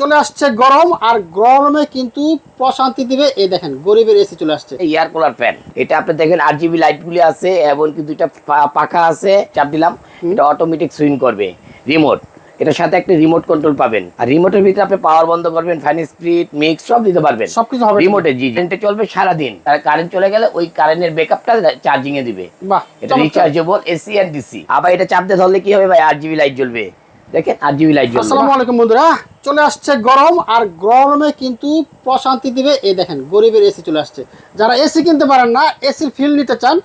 চলে আসছে গরম আর গরমে কিন্তু প্রশান্তি দিবে। এই দেখেন গরিবের এসি চলে আসছে। এয়ার কুলার ফ্যান এটা আপনি দেখেন আর জিবি লাইটগুলি আছে এবং কি দুইটা পাখা আছে চাপ দিলাম এটা অটোমেটিক সুইং করবে রিমোট এটার সাথে একটা রিমোট কন্ট্রোল পাবেন। আর রিমোটের ভিতরে আপনি পাওয়ার বন্ধ করবেন ফ্যান স্পিড মিক্স সব দিতে পারবেন। সবকিছু হবে। রিমোটে জি কারেন্টে চলবে সারাদিন। আর কারেন্ট চলে গেলে ওই কারেন্টের ব্যাকআপটা চার্জিং এ দিবে। বাহ এটা রিচার্জেবল এসি এন্ড ডিসি আবার এটা চাপ দিয়ে ধরলে কি হবে ভাই? আর জিবি লাইট জ্বলবে। দেখেন, আর জিবি লাইট আসসালামু আলাইকুম বন্ধুরা, চলে আসছে গরম, আর গরমে কিন্তু প্রশান্তি দিবে। এই দেখেন, গরিবের এসি চলে আসছে। যারা এসি কিনতে পারেন না এসির ফিল নিতে চান,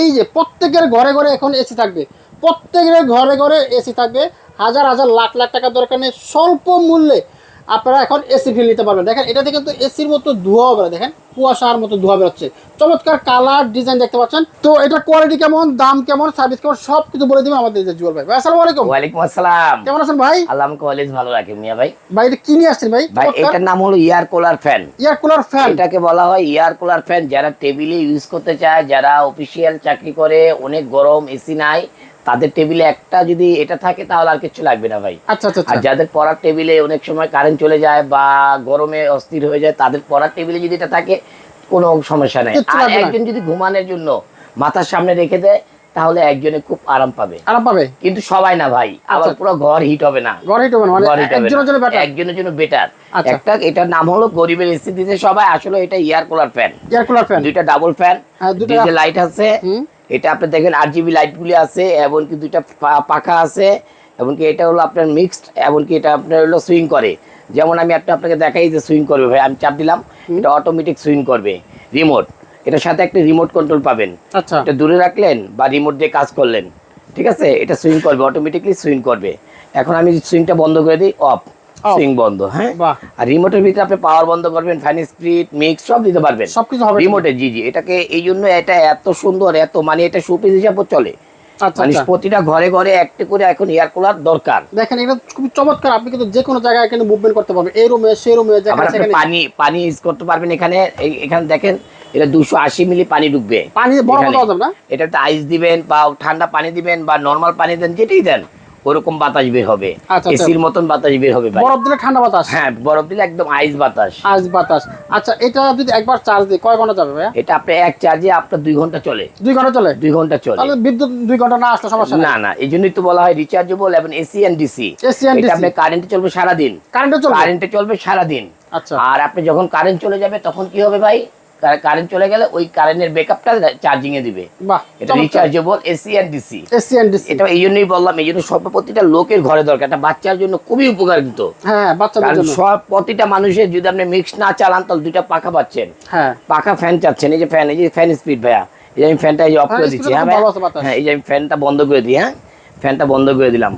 এই যে প্রত্যেকের ঘরে ঘরে এখন এসি থাকবে। প্রত্যেকের ঘরে ঘরে এসি থাকবে। হাজার হাজার লাখ লাখ টাকা দরকার নেই, স্বল্প মূল্যে আপনারা এখন এসি ফিল নিতে পারবেন। দেখেন এটাতে কিন্তু এসির মতো ধোঁয়া বেরোয় দেখেন কুয়াশার মতো ধোঁয়া বেরোচ্ছে। চমৎকার কালার ডিজাইন দেখতে পাচ্ছেন। তো এটা কোয়ালিটি কেমন দাম কেমন সার্ভিস কেমন সব কিছু বলে দিবেন আমাদের জুয়েল ভাই। আসসালামু আলাইকুম। ওয়ালাইকুম আসসালাম। কেমন আছেন ভাই? আল্লাহ আমাকে অলওয়েজ ভালো রাখে মিয়া ভাই। ভাই এটা কি নিয়ে আসছেন ভাই? ভাই এটার নাম হলো air cooler fan air cooler fan এটাকে বলা হয় এয়ার কুলার ফ্যান যারা টেবিলে ইউজ করতে চায় যারা অফিসিয়াল চাকরি করে অনেক গরম এসি নাই তাদের টেবিলে একটা যদি এটা থাকে তাহলে আর কিছু লাগবে না ভাই। আচ্ছা আচ্ছা আর আচ্ছা। যাদের পড়ার টেবিলে অনেক সময় কারেন্ট চলে যায় বা গরমে অস্থির হয়ে যায় তাদের পড়ার টেবিলে যদি এটা থাকে কোনো সমস্যা নেই। আর একজন যদি ঘুমানোর জন্য মাথার সামনে রেখে দেয় তাহলে একজনে খুব আরাম পাবে। আরাম পাবে? কিন্তু সবাই না ভাই। আবার। পুরো ঘর হিট হবে না। ঘর হিট হবে না, মানে একজনের জন্য better। একজনের জন্য বেটার। একটা এটার নাম হলো গরিবের দিতে সবাই আসলে এটা air cooler fan air cooler fan দুইটা ডাবল ফ্যান দুইটা- লাইট আছে। এটা আপনি দেখেন আর জিবি লাইটগুলি আছে এমনকি দুইটা পাখা আছে এমনকি এটা হলো আপনার মিক্সড এমনকি এটা আপনার হলো সুইং করে। যেমন আমি একটা আপনাকে দেখাই যে সুইং করবে ভাই আমি চাপ দিলাম এটা অটোমেটিক সুইং করবে রিমোট এটার সাথে একটা রিমোট কন্ট্রোল পাবেন। আচ্ছা। এটা দূরে রাখলেন বা রিমোট দিয়ে কাজ করলেন ঠিক আছে? এটা সুইং করবে অটোমেটিকলি সুইং করবে। এখন আমি সুইংটা বন্ধ করে দিই অফ. সুইং বন্ধ হ্যাঁ? আর রিমোটের ভিতরে আপনি পাওয়ার বন্ধ করবেন ফ্যান মিক্স সব দিতে পারবেন। সবকিছু হবে রিমোটে জি জি এটাকে এই জন্য এটা এত সুন্দর এত মানে এটা সুপিস হিসাবে চলে। আচ্ছা মানে আচ্ছা প্রতিটা ঘরে ঘরে একটা করে এখন এয়ার কুলার দরকার। দেখেন এটা খুব চমৎকার। আপনি কিন্তু যে কোনো জায়গায় এখানে মুভমেন্ট করতে পারবেন। এই রুমে সেই রুমে পানি পানি ইউজ করতে পারবেন এখানে। এখানে দেখেন এটা দুশো আশি মিলি পানি ঢুকবে। পানি। দেওয়া না? এটাতে আইস দিবেন বা ঠান্ডা পানি দিবেন বা নর্মাল পানি দেন যেটাই দেন। ওরকম বাতাস বের হবে। আচ্ছা, আচ্ছা। এসির মতন বাতাস বের হবে বরফ দিলে ঠান্ডা বাতাস? হ্যাঁ বরফ দিলে একদম আইস বাতাস। আজ বাতাস। আচ্ছা এটা যদি একবার চার্জ দিই কয় ঘণ্টা যাবে ভাইয়া? এটা আপনি এক চার্জে আপনার দুই ঘণ্টা চলে। দুই ঘণ্টা চলে? দুই ঘণ্টা চলে। তাহলে বিদ্যুৎ দুই ঘণ্টা না আসলে সমস্যা না না এই জন্যই তো বলা হয় রিচার্জেবল এবং এসি এন্ড ডিসি and এটা DC আপনি কারেন্টে চলবে সারাদিন। কারেন্টও চলবে? কারেন্টে চলবে সারাদিন। আচ্ছা। আর আপনি যখন কারেন্ট চলে যাবে তখন কি হবে ভাই? কারেন্ট চলে গেলে ওই কারেন্টের ব্যাকআপটা চার্জিং এ দিবে। বাহ এটা rechargeable AC and DC AC and DC এটা এই জন্যই বললাম এই জন্য সব প্রতিটা লোকের ঘরে দরকার। একটা বাচ্চার জন্য খুবই উপকার কিন্তু। হ্যাঁ বাচ্চাদের জন্য। সব প্রতিটা মানুষের যদি আপনি মিক্স না চালান তাহলে দুইটা পাখা পাচ্ছেন। হ্যাঁ। পাখা ফ্যান চাচ্ছেন। এই যে ফ্যান এই যে ফ্যান স্পিড ভাইয়া। এই যে আমি ফ্যানটা এই অফ করে speed দিচ্ছি। হ্যাঁ। হ্যাঁ এই যে আমি ফ্যানটা বন্ধ করে দিই হ্যাঁ? ফ্যানটা বন্ধ করে দিলাম।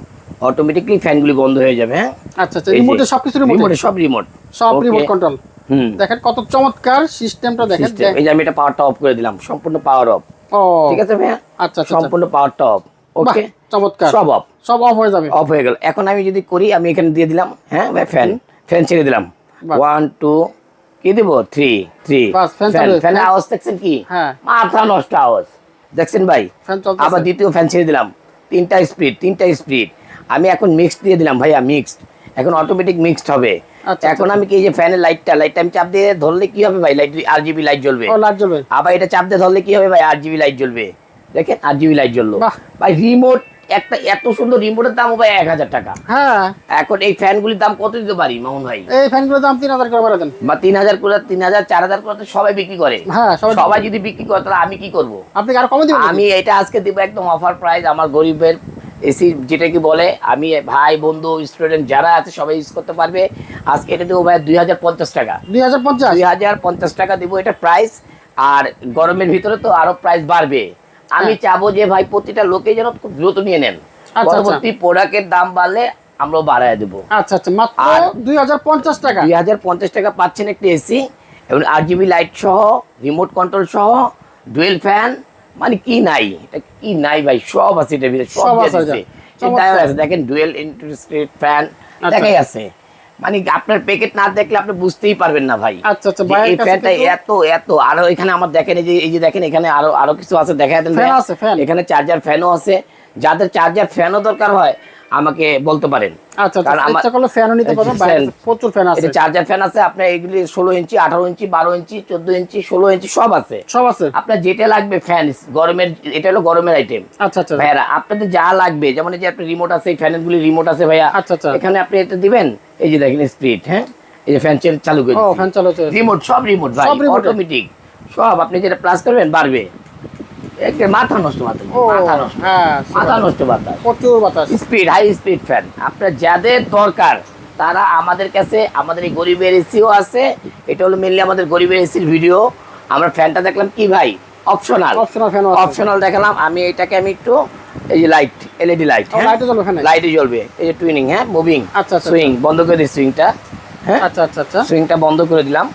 অটোমেটিকলি ফ্যানগুলি বন্ধ হয়ে যাবে হ্যাঁ? আচ্ছা আচ্ছা রিমোটে সবকিছু রিমোটে সব রিমোট সব রিমোট কন্ট্রোল দেখেন কত চমৎকার সিস্টেমটা দেখেন। এই যে আমি এটা পাওয়ারটা অফ করে দিলাম সম্পূর্ণ পাওয়ার অফ ও। ঠিক আছে ভাইয়া? আচ্ছা আচ্ছা আচ্ছা। সম্পূর্ণ পাওয়ারটা অফ ওকে চমৎকার। সব অফ সব অফ হয়ে যাবে। অফ হয়ে গেল। এখন আমি যদি করি আমি এখানে দিয়ে দিলাম হ্যাঁ ভাই ফ্যান ফ্যান ছেড়ে দিলাম। ওয়ান টু কি দিব? থ্রি থ্রি ফ্যান আওয়াজ দেখছেন কি? হ্যাঁ। মাথা নষ্ট আওয়াজ। দেখছেন ভাই। আবার দ্বিতীয় ফ্যান ছেড়ে দিলাম। তিনটা স্পিড তিনটা স্পিড আমি এখন মিক্সড দিয়ে দিলাম ভাইয়া মিক্সড এখন অটোমেটিক মিক্সড হবে। এখন আমি কি এই যে ফ্যানের লাইটটা লাইটটা আমি চাপ দিয়ে ধরলে কি হবে ভাই? লাইট আর জিবি লাইট জ্বলবে লাইট জ্বলবে। আবার এটা চাপ দিয়ে ধরলে কি হবে ভাই? আর জিবি লাইট জ্বলবে। দেখেন আর জিবি লাইট জ্বললো ভাই রিমোট একটা এত সুন্দর রিমোটের দাম ভাই এক হাজার টাকা। হ্যাঁ। এখন এই ফ্যানগুলির দাম কত দিতে পারি মামুন ভাই? এই ফ্যানগুলোর দাম তিন হাজার করে বাড়া দেন। বা তিন হাজার করে তিন হাজার চার হাজার করে সবাই বিক্রি করে। হ্যাঁ সবাই যদি বিক্রি করে তাহলে আমি কি করব? আপনি আরও কমে দিবেন আমি এটা আজকে দিব একদম অফার প্রাইস আমার গরিবের এসি যেটা কি বলে আমি ভাই বন্ধু স্টুডেন্ট যারা আছে সবাই ইউজ করতে পারবে। আজকে এটা দেবো ভাই দুই হাজার পঞ্চাশ টাকা। দুই হাজার পঞ্চাশ? দুই হাজার পঞ্চাশ টাকা দিব এটা প্রাইস আর গরমের ভিতরে তো আরও প্রাইস বাড়বে। আমি হ্যাঁ। চাবো যে ভাই প্রতিটা লোকে যেন খুব দ্রুত নিয়ে নেন। আচ্ছা। পরবর্তী প্রোডাক্টের দাম বাড়লে আমরাও বাড়ায় দেবো। আচ্ছা আচ্ছা। মাত্র আর- দুই হাজার পঞ্চাশ টাকা? দুই হাজার পঞ্চাশ টাকা পাচ্ছেন একটি এসি এবং আট জিবি লাইট সহ রিমোট কন্ট্রোল সহ ডুয়েল ফ্যান মানে কি নাই? এটা কি নাই ভাই? সব আছে এটা ভিতরে সব আছে চিন্তা আছে। দেখেন ডুয়েল ইন্টারেস্টেড ফ্যান। দেখাই আছে। মানে আপনার প্যাকেট না দেখলে আপনি বুঝতেই পারবেন না ভাই। আচ্ছা, আচ্ছা, এই ফ্যানটা এত এত। আরও এখানে আমার দেখেন এই যে এই যে দেখেন এখানে আরও আরও কিছু আছে দেখা দেন ফ্যান আছে, ফ্যান। এখানে চার্জার ফ্যানও আছে। যাদের চার্জার ফ্যানও দরকার হয় আমাকে বলতে পারেন। আচ্ছা আচ্ছা করলে ফ্যানও নিতে পারবেন প্রচুর ফ্যান আছে। চার্জার ফ্যান আছে আপনার এগুলি ষোলো ইঞ্চি আঠারো ইঞ্চি বারো ইঞ্চি চোদ্দ ইঞ্চি ষোলো ইঞ্চি সব আছে। সব আছে। আপনার যেটা লাগবে ফ্যান গরমের এটা হলো গরমের আইটেম আচ্ছা আচ্ছা। ভাইয়ারা আপনাদের যা লাগবে যেমন এই যে আপনার রিমোট আছে এই ফ্যানের গুলি রিমোট আছে ভাইয়া। আচ্ছা, আচ্ছা। এখানে আপনি এটা দিবেন এই যে দেখেন স্পিড হ্যাঁ? এই যে ফ্যান চালু করে রিমোট সব রিমোট ভাই? অটোমেটিক সব আপনি যেটা প্লাস করবেন বাড়বে। মাথা নষ্ট মাথা নষ্ট। হ্যাঁ মাথা নষ্ট বাতাস প্রচুর বাতাস স্পিড হাই স্পিড ফ্যান আপনার যাদের দরকার তারা আমাদের কাছে আমাদের এই গরিবের এসিও আছে। এটা হলো মেনলি আমাদের গরিবের এসির ভিডিও আমরা ফ্যানটা দেখলাম কি ভাই? অপশনাল অপশনাল ফ্যান অপশনাল দেখালাম। আমি এটাকে আমি একটু এই যে লাইট এলইডি লাইট ও জ্বলবে ফ্যানে? লাইটে জ্বলবে। এই যে টুইনিং হ্যাঁ? মুভিং আচ্ছা, আচ্ছা, সুইং বন্ধ করে দিই সুইংটা হ্যাঁ? আচ্ছা আচ্ছা আচ্ছা। সুইংটা বন্ধ করে দিলাম।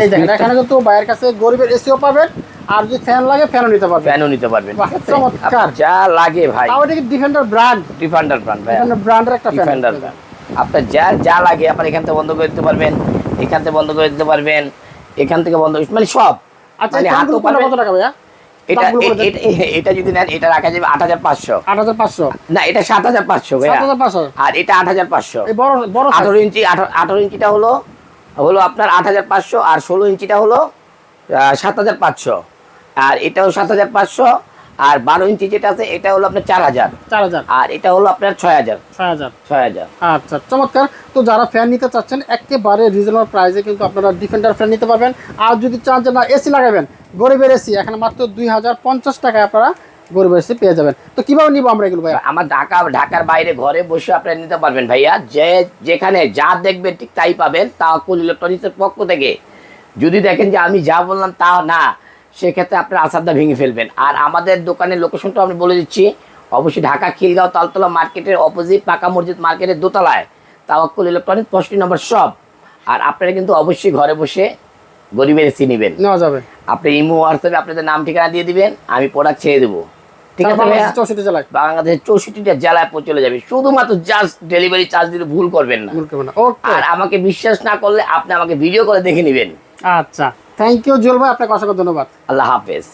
এই দেখেন এখানে কিন্তু বাইরের কাছে গরিবের এসিও পাবেন। আর যদি ফ্যান লাগে ফ্যানও নিতে পারবেন। ফ্যানও নিতে পারবেন। চমৎকার। যা লাগে ভাই। তাও এটা কি ডিফেন্ডার ব্র্যান্ড ডিফেন্ডার ব্র্যান্ড ভাই ব্র্যান্ডের একটা ডিফেন্ডার আপনার যা যা লাগে আপনার এখান থেকে বন্ধ করে দিতে পারবেন এখান থেকে বন্ধ করে দিতে পারবেন এখান থেকে বন্ধ মানে সব। আচ্ছা মানে এই হাতও পারবেন। কত টাকা ভাইয়া? এটা এটা যদি নেন এটা রাখা যাবে আট হাজার পাঁচশো। আট হাজার পাঁচশো। না এটা সাত হাজার পাঁচশো আর এটা আট হাজার পাঁচশো। আঠারো ইঞ্চি আঠারো ইঞ্চিটা হলো হলো আপনার আট হাজার পাঁচশো আর ষোলো ইঞ্চিটা হলো সাত হাজার পাঁচশো। আর এটাও সাত হাজার পাঁচশো আর বারো ইঞ্চি যেটা আছে এটা হলো আপনার চার হাজার। চার হাজার। আর এটা হলো আপনার ছয় হাজার। ছয় হাজার। ছয় হাজার। আচ্ছা চমৎকার। তো যারা ফ্যান নিতে চাচ্ছেন একেবারে রিজনেবল প্রাইসে কিন্তু আপনারা ডিফেন্ডার ফ্যান নিতে পারবেন। আর যদি চান যে না এসি লাগাবেন গরিবের এসি এখানে মাত্র দুই হাজার পঞ্চাশ টাকায় আপনারা গরিবের এসি পেয়ে যাবেন। তো কীভাবে নিবো আমরা এগুলো ভাইয়া? আমার ঢাকা ঢাকার বাইরে ঘরে বসে আপনারা নিতে পারবেন ভাইয়া। যে যেখানে যা দেখবেন ঠিক তাই পাবেন। তা কুল ইলেকট্রনিক্সের পক্ষ থেকে। যদি দেখেন যে আমি যা বললাম তা না সেক্ষেত্রে আপনার আসাদা ভেঙে ফেলবেন। আর আমাদের দোকানের লোকেশনটা আমি বলে দিচ্ছি অবশ্যই ঢাকা খিলগাঁও তালতলা মার্কেটের অপোজিট পাকা মসজিদ মার্কেটের দোতলায় তাওয়াক্কুল ইলেকট্রনিক্স পঁয়ষট্টি নম্বর শপ আর আপনারা কিন্তু অবশ্যই ঘরে বসে গরিবের এসি নেবেন। নেওয়া যাবে। আপনি ইমো হোয়াটসঅ্যাপে আপনাদের নাম ঠিকানা দিয়ে দিবেন আমি প্রোডাক্ট ছেড়ে দেবো। ঠিক আছে চৌষট্টি জেলায়। বাংলাদেশের চৌষট্টিটা জেলায় চলে যাবে। শুধুমাত্র জাস্ট ডেলিভারি চার্জ দিতে ভুল করবেন না। আর আমাকে বিশ্বাস না করলে আপনি আমাকে ভিডিও করে দেখে নেবেন। আচ্ছা। থ্যাংক ইউ জুয়েল ভাই আপনাকে অসংখ্য ধন্যবাদ। আল্লাহ হাফেজ।